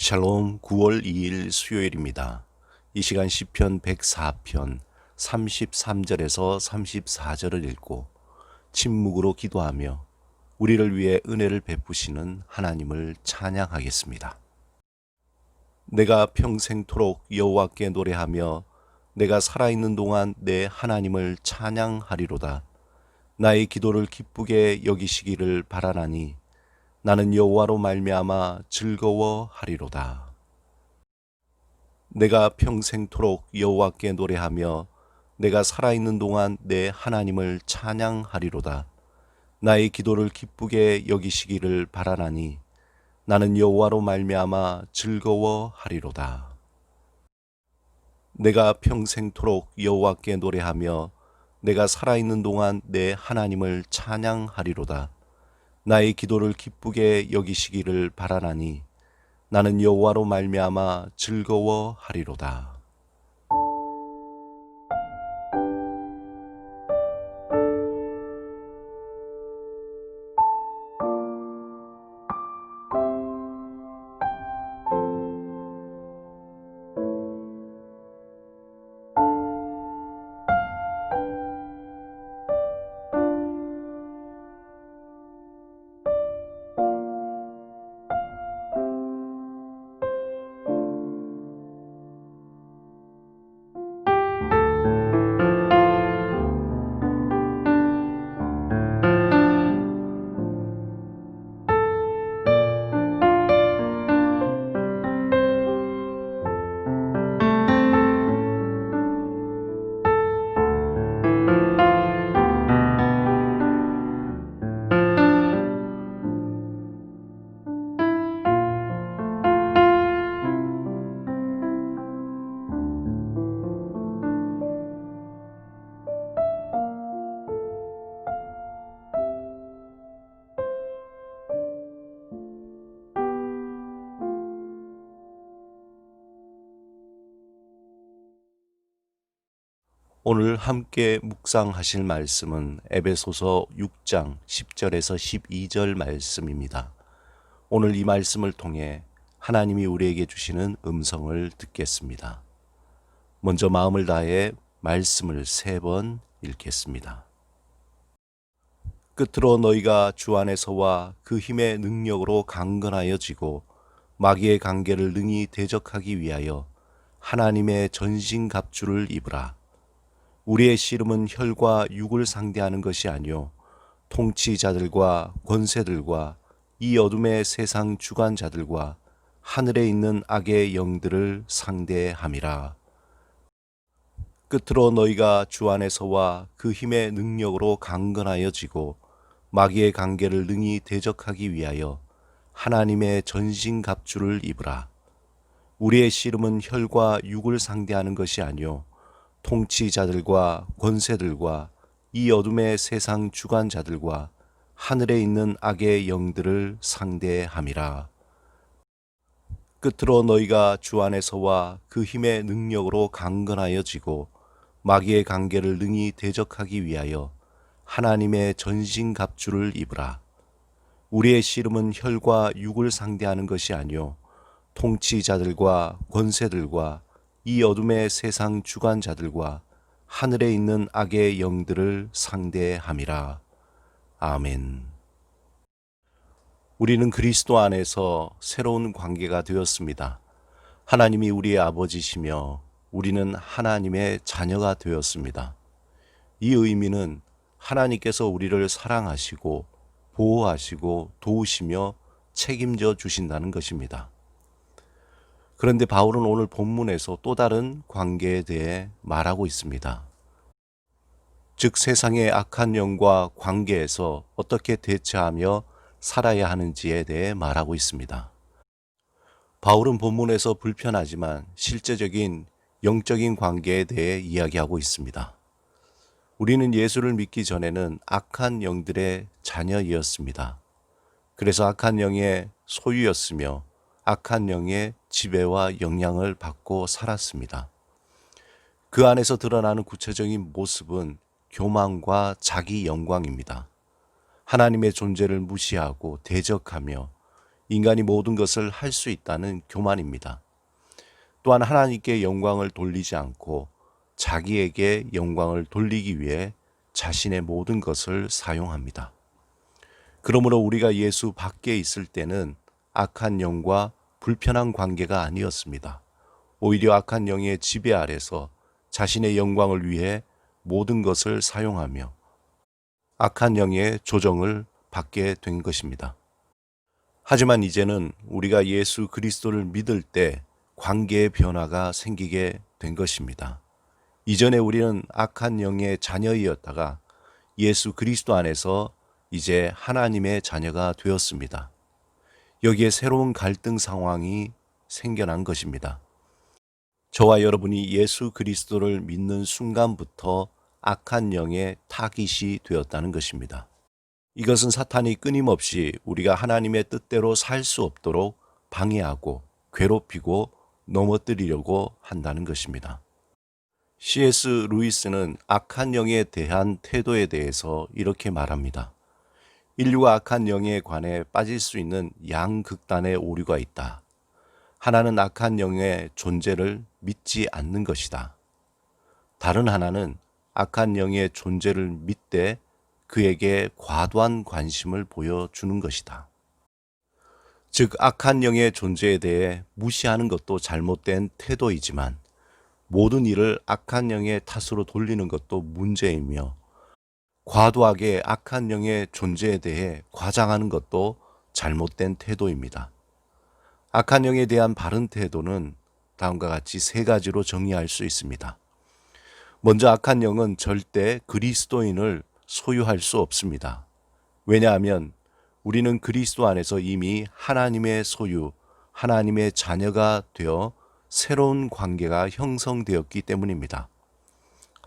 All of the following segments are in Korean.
샬롬 9월 2일 수요일입니다. 이 시간 시편 104편 33절에서 34절을 읽고 침묵으로 기도하며 우리를 위해 은혜를 베푸시는 하나님을 찬양하겠습니다. 내가 평생토록 여호와께 노래하며 내가 살아있는 동안 내 하나님을 찬양하리로다. 나의 기도를 기쁘게 여기시기를 바라나니 나는 여호와로 말미암아 즐거워하리로다. 내가 평생토록 여호와께 노래하며 내가 살아있는 동안 내 하나님을 찬양하리로다. 나의 기도를 기쁘게 여기시기를 바라나니 나는 여호와로 말미암아 즐거워하리로다. 내가 평생토록 여호와께 노래하며 내가 살아있는 동안 내 하나님을 찬양하리로다. 나의 기도를 기쁘게 여기시기를 바라나니 나는 여호와로 말미암아 즐거워하리로다. 오늘 함께 묵상하실 말씀은 에베소서 6장 10절에서 12절 말씀입니다. 오늘 이 말씀을 통해 하나님이 우리에게 주시는 음성을 듣겠습니다. 먼저 마음을 다해 말씀을 세 번 읽겠습니다. 끝으로 너희가 주 안에서와 그 힘의 능력으로 강건하여지고 마귀의 관계를 능히 대적하기 위하여 하나님의 전신 갑주를 입으라. 우리의 씨름은 혈과 육을 상대하는 것이 아니요 통치자들과 권세들과 이 어둠의 세상 주관자들과 하늘에 있는 악의 영들을 상대함이라. 끝으로 너희가 주 안에서와 그 힘의 능력으로 강건하여지고 마귀의 관계를 능히 대적하기 위하여 하나님의 전신갑주를 입으라. 우리의 씨름은 혈과 육을 상대하는 것이 아니요 통치자들과 권세들과 이 어둠의 세상 주관자들과 하늘에 있는 악의 영들을 상대함이라. 끝으로 너희가 주 안에서와 그 힘의 능력으로 강건하여지고 마귀의 관계를 능히 대적하기 위하여 하나님의 전신갑주를 입으라. 우리의 씨름은 혈과 육을 상대하는 것이 아니요 통치자들과 권세들과 이 어둠의 세상 주관자들과 하늘에 있는 악의 영들을 상대함이라. 아멘. 우리는 그리스도 안에서 새로운 관계가 되었습니다. 하나님이 우리의 아버지시며 우리는 하나님의 자녀가 되었습니다. 이 의미는 하나님께서 우리를 사랑하시고 보호하시고 도우시며 책임져 주신다는 것입니다. 그런데 바울은 오늘 본문에서 또 다른 관계에 대해 말하고 있습니다. 즉 세상의 악한 영과 관계에서 어떻게 대처하며 살아야 하는지에 대해 말하고 있습니다. 바울은 본문에서 불편하지만 실제적인 영적인 관계에 대해 이야기하고 있습니다. 우리는 예수를 믿기 전에는 악한 영들의 자녀이었습니다. 그래서 악한 영의 소유였으며 악한 영의 지배와 영향을 받고 살았습니다. 그 안에서 드러나는 구체적인 모습은 교만과 자기 영광입니다. 하나님의 존재를 무시하고 대적하며 인간이 모든 것을 할 수 있다는 교만입니다. 또한 하나님께 영광을 돌리지 않고 자기에게 영광을 돌리기 위해 자신의 모든 것을 사용합니다. 그러므로 우리가 예수 밖에 있을 때는 악한 영과 불편한 관계가 아니었습니다. 오히려 악한 영의 지배 아래서 자신의 영광을 위해 모든 것을 사용하며 악한 영의 조정을 받게 된 것입니다. 하지만 이제는 우리가 예수 그리스도를 믿을 때 관계의 변화가 생기게 된 것입니다. 이전에 우리는 악한 영의 자녀이었다가 예수 그리스도 안에서 이제 하나님의 자녀가 되었습니다. 여기에 새로운 갈등 상황이 생겨난 것입니다. 저와 여러분이 예수 그리스도를 믿는 순간부터 악한 영의 타깃이 되었다는 것입니다. 이것은 사탄이 끊임없이 우리가 하나님의 뜻대로 살 수 없도록 방해하고 괴롭히고 넘어뜨리려고 한다는 것입니다. C.S. 루이스는 악한 영에 대한 태도에 대해서 이렇게 말합니다. 인류가 악한 영에 관해 빠질 수 있는 양극단의 오류가 있다. 하나는 악한 영의 존재를 믿지 않는 것이다. 다른 하나는 악한 영의 존재를 믿되 그에게 과도한 관심을 보여주는 것이다. 즉, 악한 영의 존재에 대해 무시하는 것도 잘못된 태도이지만 모든 일을 악한 영의 탓으로 돌리는 것도 문제이며 과도하게 악한 영의 존재에 대해 과장하는 것도 잘못된 태도입니다. 악한 영에 대한 바른 태도는 다음과 같이 세 가지로 정의할 수 있습니다. 먼저 악한 영은 절대 그리스도인을 소유할 수 없습니다. 왜냐하면 우리는 그리스도 안에서 이미 하나님의 소유, 하나님의 자녀가 되어 새로운 관계가 형성되었기 때문입니다.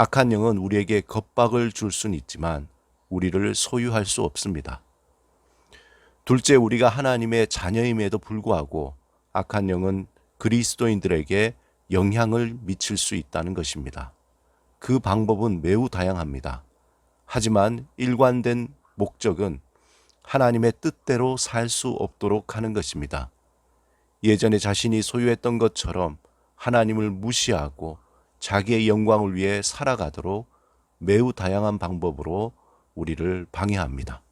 악한 영은 우리에게 겁박을 줄 수는 있지만 우리를 소유할 수 없습니다. 둘째, 우리가 하나님의 자녀임에도 불구하고 악한 영은 그리스도인들에게 영향을 미칠 수 있다는 것입니다. 그 방법은 매우 다양합니다. 하지만 일관된 목적은 하나님의 뜻대로 살 수 없도록 하는 것입니다. 예전에 자신이 소유했던 것처럼 하나님을 무시하고 자기의 영광을 위해 살아가도록 매우 다양한 방법으로 우리를 방해합니다.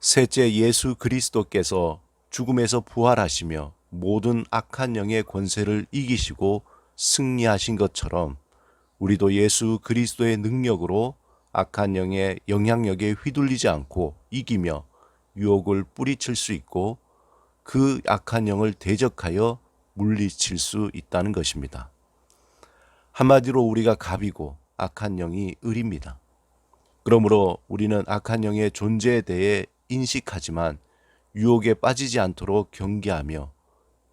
셋째, 예수 그리스도께서 죽음에서 부활하시며 모든 악한 영의 권세를 이기시고 승리하신 것처럼 우리도 예수 그리스도의 능력으로 악한 영의 영향력에 휘둘리지 않고 이기며 유혹을 뿌리칠 수 있고 그 악한 영을 대적하여 물리칠 수 있다는 것입니다. 한마디로 우리가 갑이고 악한 영이 을입니다. 그러므로 우리는 악한 영의 존재에 대해 인식하지만 유혹에 빠지지 않도록 경계하며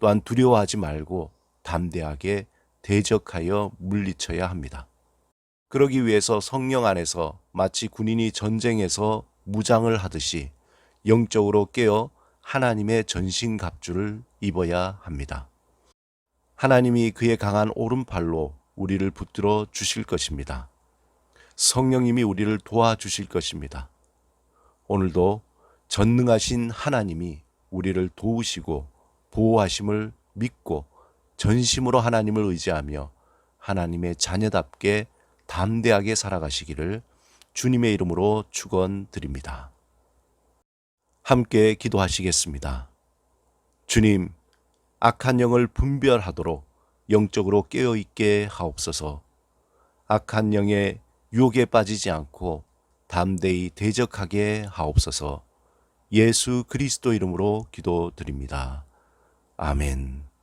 또한 두려워하지 말고 담대하게 대적하여 물리쳐야 합니다. 그러기 위해서 성령 안에서 마치 군인이 전쟁에서 무장을 하듯이 영적으로 깨어 하나님의 전신갑주를 입어야 합니다. 하나님이 그의 강한 오른팔로 우리를 붙들어 주실 것입니다. 성령님이 우리를 도와주실 것입니다. 오늘도 전능하신 하나님이 우리를 도우시고 보호하심을 믿고 전심으로 하나님을 의지하며 하나님의 자녀답게 담대하게 살아가시기를 주님의 이름으로 축원드립니다. 함께 기도하시겠습니다. 주님, 악한 영을 분별하도록 영적으로 깨어 있게 하옵소서. 악한 영의 유혹에 빠지지 않고 담대히 대적하게 하옵소서. 예수 그리스도 이름으로 기도드립니다. 아멘.